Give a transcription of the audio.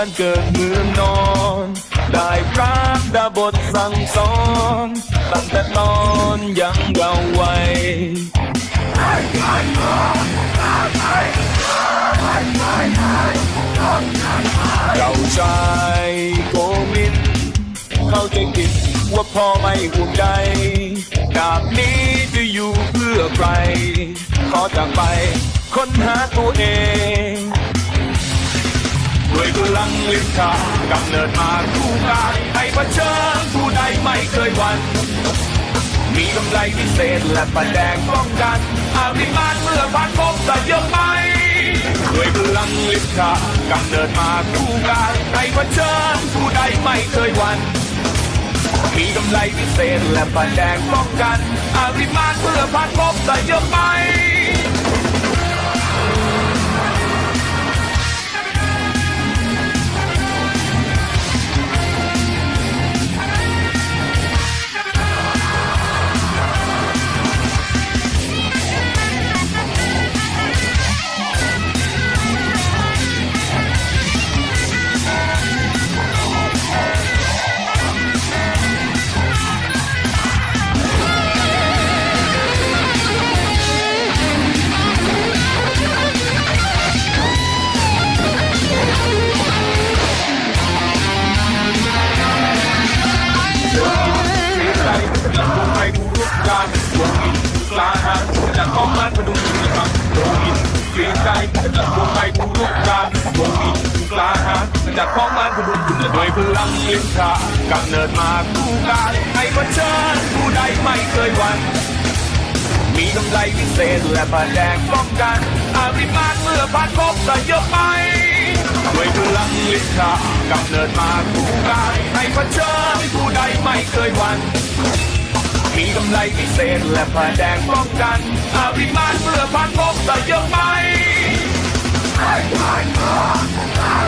บ้านเกิดเมืองนอน ได้พระดาบทสั่งสอนตั้งแต่ตอนยังเยาว์วัยเราชายโกมิน เข้าใจผิดว่าพ่อไม่ห่วงใยดาบนี้จะอยู่เพื่อใคร ขอจากไปค้นหาตัวเอง ลังลิขากำเนิดมาคู่กายให้เผชิญผู้ใดไม่เคยหวั่นมีกำไรพิเศษและประแดงป้องกันอาริมานเมื่อผ่านพบแต่เยอะไปด้วยพลังลิขากำเนิดมาคู่กายให้เผชิญผู้ใดไม่เคยหวั่นมีกำไรพิเศษและประแดงป้องกันอาริมานเมื่อผ่านพบแต่เยอะไป จากพ้องบ้านพดุงด้วยพลังลิ้นชากำเนิดมาคู่การให้ประเชิญผู้ใดไม่เคยหวั่นมีกำไรพิเศษและผ้าแดงป้องกันอาริมานเมื่อผ่านพบแต่เยอะไปด้วยพลังลิ้นชากำเนิดมาคู่การให้ประเชิญผู้ใดไม่เคยหวั่นมีกำไรพิเศษและผ้าแดงป้องกันอาริมานเมื่อผ่านพบแต่เยอะไป Hey, my God!